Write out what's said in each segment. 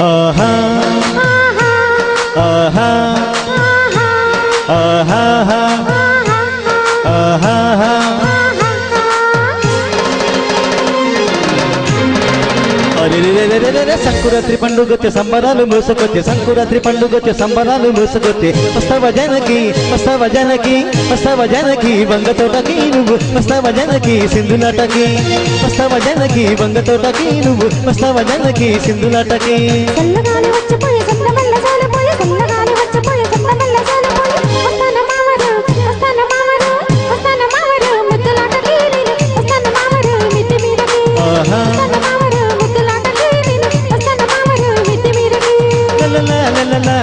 Uh-huh. Uh-huh. Uh-huh. Sankranti పండుగొచ్చే సంబరాలు మూసుకొచ్చే సంకురాత్రి పండుగొచ్చే సంబరాలు మూసుకొచ్చే వస్తావ జనకి వస్తావ జనకి వస్తావ జనకి వంగ తోటకి నువ్వు వస్తావ జనకి సింధులాటకి వస్తావ జనకి వంగ తోటకి నువ్వు వస్తావ జనకి సింధులాటకి చల్లగాలి వచ్చిపోయే చల్లమల్ల సాలిపోయి చల్లగాలి వచ్చిపోయి చల్లమల్ల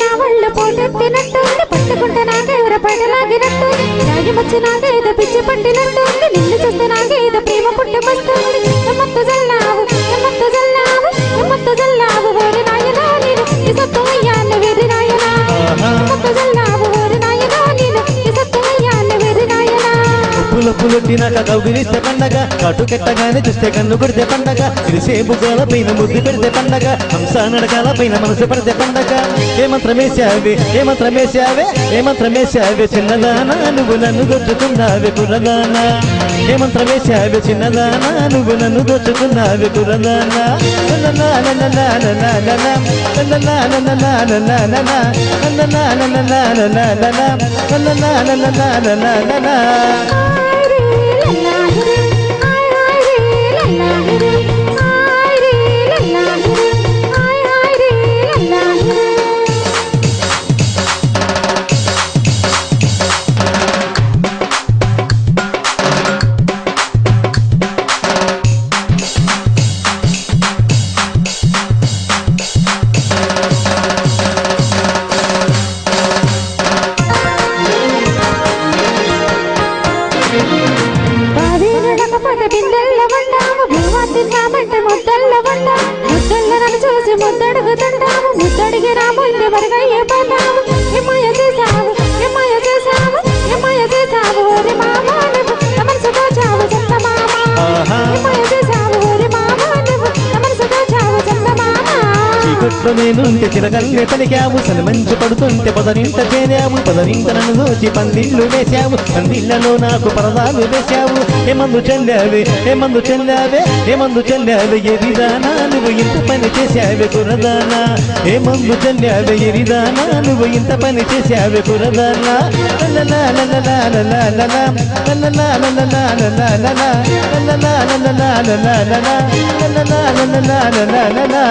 నా ఒళ్ళ పోటెత్తినట్టు పట్టుకుంటే నాకే ఎవర పడలాగినట్టు రాగి వచ్చి నాకే పిచ్చి పట్టినట్టు. పుల పులొట్టినాక కౌగిలిస్తే పండగ కాటు కెట్టగానే చూస్తే కన్ను కొడితే పండగ ఇరిసే బుగ్గల పైన ముద్దు పెడితే పండగ హంస నడకాల పైన మనసు పడితే పండగ ఏ మంత్రమేశావే ఏ మంత్రమేశావే ఏ మంత్రమేశావే చిన్నదానా నువ్వు నన్ను దొచ్చుకున్నావే కురదానా ఏ మంత్రమేశావే చిన్నదానా నువ్వు నన్ను దోచుకున్నావే కుర్రదానా లలలా లలలా లలలా లలలా లలలా లలలా లలలా లలలా లలలా లలలా లలలా లలలా లలలా హాయ్ బిందెల్ల ఉంటాము భూమాతిన్నామంటే ముద్దల్ల ఉంటాము చూసి ముద్దడుగుతుంటాము ముద్దడిగి రాముంది వరగయ్యే పోతాము ఎమ్మయ్య చేసావు ఎమ్మయ్య చేసావు ఎమ్మయ్య చేసావు ఓరి మామా నువ్వు? మనసు పోచావు సొంత మామా. చీకట్లో నేనుంటే చిరగల్లే పలికావు మంచు పడుతుంటే పదనింట చేరావు పదనింట నన్ను దోచి పందిళ్ళు వేశావు పందిళ్ళలో నాకు పరదాలు వేశావు ఏమందు చెల్లావే ఏమందు చెల్లావే ఏమందు చెల్లావే ఎరిదానా నువ్వు ఇంత పని చేశావే కురదానా ఏమందు చెల్లావే ఎరిదానా నువ్వు ఇంత పని చేశావే కురదానా లలలా లలలా లలలా లలలా లలలా లలలా లలలా లలలా లలలా లలలా లలలా లలలా